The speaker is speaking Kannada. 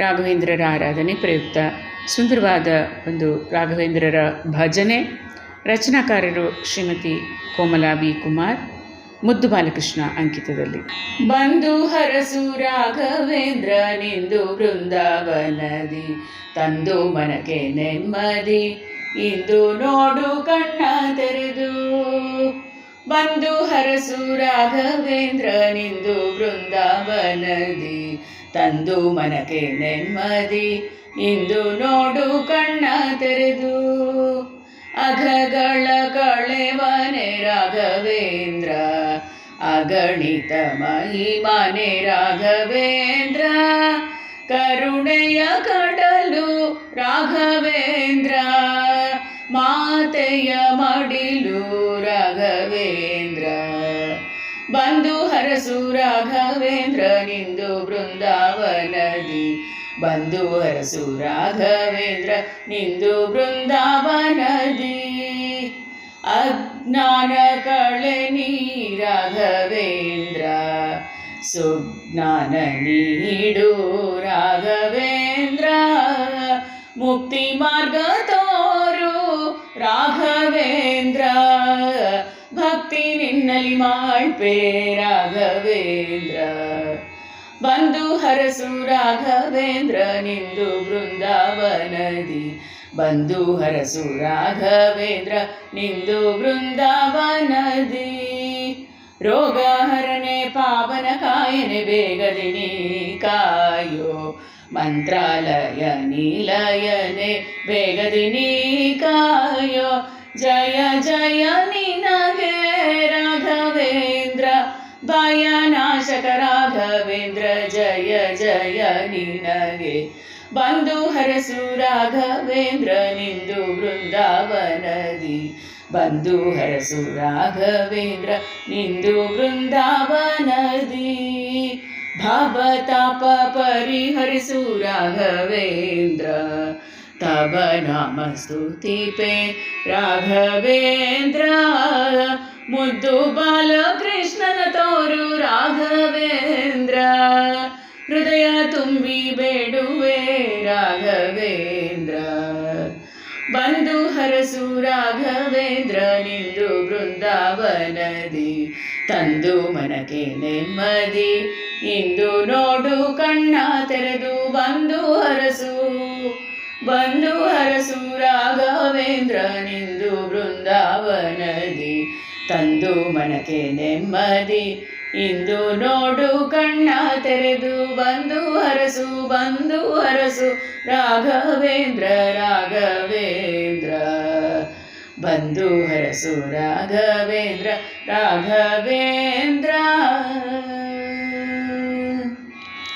ರಾಘವೇಂದ್ರರ ಆರಾಧನೆ ಪ್ರಯುಕ್ತ. ಸುಂದರವಾದ ಒಂದು ರಾಘವೇಂದ್ರರ ಭಜನೆ. ರಚನಾಕಾರರು ಶ್ರೀಮತಿ ಕೋಮಲಾ ಬಿ. ಕುಮಾರ್. ಮುದ್ದು ಬಾಲಕೃಷ್ಣ ಅಂಕಿತದಲ್ಲಿ. ಬಂದು ಹರಸು ರಾಘವೇಂದ್ರ ನಿಂದು ಬೃಂದಾವನದಿ ತಂದು ಮನಗೆ ನೆಮ್ಮದಿ, ಇಂದು ನೋಡು ಕಣ್ಣ ತೆರೆದು. ಬಂದು ಹರಸು ರಾಘವೇಂದ್ರ ನಿಂದು ಬೃಂದಾವನದಿ ತಂದು ಮನಕ್ಕೆ ನೆಮ್ಮದಿ. ಇಂದು ನೋಡು ಕಣ್ಣ ತೆರೆದು ಅಘಗಳ ಕಳೆವನೆ ರಾಘವೇಂದ್ರ. ಅಗಣಿತ ಮಹಿಮನೆ ರಾಘವೇಂದ್ರ, ಕರುಣೆಯ ಕಡಲು ರಾಘವೇಂದ್ರ. ಮಾತೆಯ ಮಡಿಲು ರಾಘವೇಂದ್ರ. ಬಂದು ಹರಸು ರಾಘವೇಂದ್ರ ನಿಂದು ಬೃಂದಾವನದಿ. ಬಂದು ಹರಸು ರಾಘವೇಂದ್ರ ನಿಂದು ಬೃಂದಾವನದಿ. ಅಜ್ಞಾನ ಕಳೆ ನೀ ರಾಘವೇಂದ್ರ, ಸುಜ್ಞಾನ ನೀಡು ರಾಘವೇಂದ್ರ. ಮುಕ್ತಿ ಮಾರ್ಗ ಮಾಡ್ಪೆ ರಾಘವೇಂದ್ರ. ಬಂದು ಹರಸು ರಾಘವೇಂದ್ರ, ನಿಂದು ಬೃಂದಾವನದಿ. ಬಂದು ಹರಸು ರಾಘವೇಂದ್ರ, ನಿಂದು ಬೃಂದಾವನದಿ. ರೋಗ ಹರನೆ ಪಾವನ ಕಾಯನೆ ಬೇಗದಿನಿ ಕಾಯೋ. ಮಂತ್ರಾಲಯ ನೀಲಯನೆ ಬೇಗದಿನಿ या राघवेन्द्र जय जय निनगे बन्धु हरसुराघवेन्द्र निन्दु वृन्दावनदि बन्धु हरसु राघवेन्द्र निन्दु वृन्दावनदि भवताप परिहरिसु राघवेन्द्र तव नाम स्तुतिपे राघवेन्द्र। ಮುದ್ದು ಬಾಲಕೃಷ್ಣನ ತೋರು ರಾಘವೇಂದ್ರ. ಹೃದಯ ತುಂಬಿ ಬೇಡುವೆ ರಾಘವೇಂದ್ರ. ಬಂದು ಹರಸು ರಾಘವೇಂದ್ರ, ನಿಂದು ಬೃಂದಾವನದಿ ತಂದು ಮನಕೆ ನೆಮ್ಮದಿ. ಇಂದು ನೋಡು ಕಣ್ಣ ತೆರೆದು ಬಂದು ಹರಸು ಬಂದು ಹರಸು ರಾಘವೇಂದ್ರ, ನಿಂದು ಬೃಂದಾವನದಿ ತಂದು ಮನಕ್ಕೆ ನೆಮ್ಮದಿ. ಇಂದು ನೋಡು ಕಣ್ಣ ತೆರೆದು, ಬಂದು ಹರಸು ಬಂದು ಹರಸು ರಾಘವೇಂದ್ರ ರಾಘವೇಂದ್ರ. ಬಂದು ಹರಸು ರಾಘವೇಂದ್ರ ರಾಘವೇಂದ್ರ.